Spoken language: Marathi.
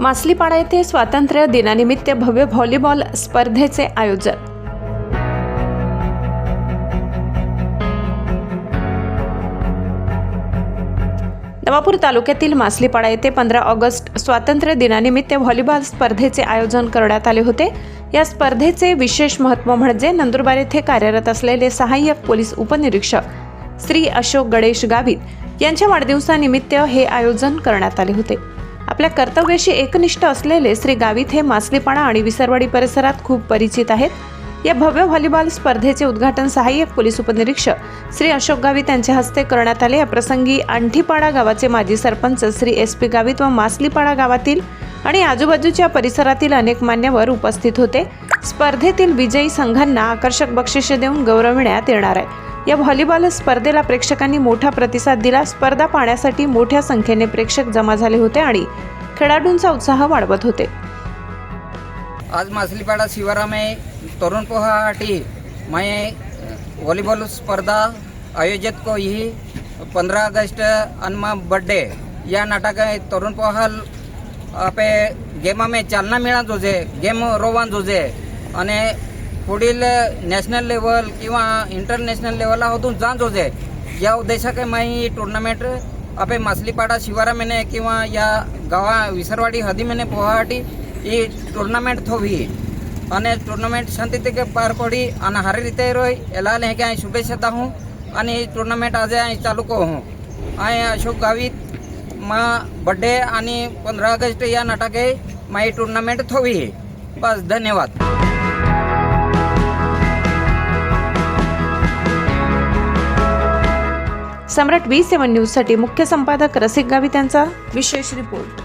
मासलीपाडा येथे स्वातंत्र्य दिनानिमित्त भव्य व्हॉलीबॉल स्पर्धेचे आयोजन. नवापूर तालुक्यातील मासलीपाडा येथे पंधरा ऑगस्ट स्वातंत्र्य दिनानिमित्त व्हॉलीबॉल स्पर्धेचे आयोजन करण्यात आले होते. या स्पर्धेचे विशेष महत्त्व म्हणजे नंदुरबार येथे कार्यरत असलेले सहाय्यक पोलीस उपनिरीक्षक श्री अशोक गणेश गावित यांच्या वाढदिवसानिमित्त हे आयोजन करण्यात आले होते. आपल्या कर्तव्याशी एकनिष्ठ असलेले श्री गावित हे मासलीपाणा आणि विसरवाडी परिसरात खूप परिचित आहेत. या भव्य व्हॉलीबॉल स्पर्धेचे उद्घाटन सहाय्यक पोलीस उपनिरीक्षक श्री अशोक गावित यांच्या हस्ते करण्यात आले. या प्रसंगी आंठीपाडा गावाचे माजी सरपंच श्री एस पी गावित व मासलीपाडा गावातील आणि आजूबाजूच्या परिसरातील अनेक मान्यवर उपस्थित होते. स्पर्धेतील विजयी संघांना आकर्षक बक्षिसे देऊन गौरविण्यात येणार आहे. या व्हॉलीबॉल स्पर्धेला प्रेक्षकांनी मोठा प्रतिसाद दिला. स्पर्धा पाहण्यासाठी मोठ्या संख्येने प्रेक्षक जमा झाले होते आणि खेळाडूंचा उत्साह वाढवत होते. आज मासलीपाडा शिवरा तरुण पोहाटी मैं वॉलीबॉल स्पर्धा आयोजित को ही पंद्रह अगस्त अनमा बर्थडे. या नाटक आहे. तरुण पोहाल आपे गेमामे चालना मिळा जोजे गेम रोवान जोजे. અને पुढील नॅशनल लेवल किंवा इंटरनॅशनल लेवलला होतून जांच होते या उद्देशाकरमाही ही टुर्नामेंट आपे मासलीपाडा शिवारामेने किंवा या गावा विसरवाडी हदीमेने पोहाटी ही ટુર્નામેન્ટ થવી અને ટુર્નામેન્ટ શાંતિ તરીકે પાર પડી અને સારી રીતે રહી એલા લે કે અહીં શુભેચ્છા હું અને એ ટુર્નામેન્ટ આજે અહીં ચાલુ કહું અહીં અશોક ગાવીતમાં બર્થડે અને પંधरा ऑगस्ट या नाटके माझी टुर्नामेंट થવી બસ ધન્યવાદ. सम्राट वी सेवन न्यूजसाठी मुख्य संपादक रसिक गावित यांचा विशेष रिपोर्ट.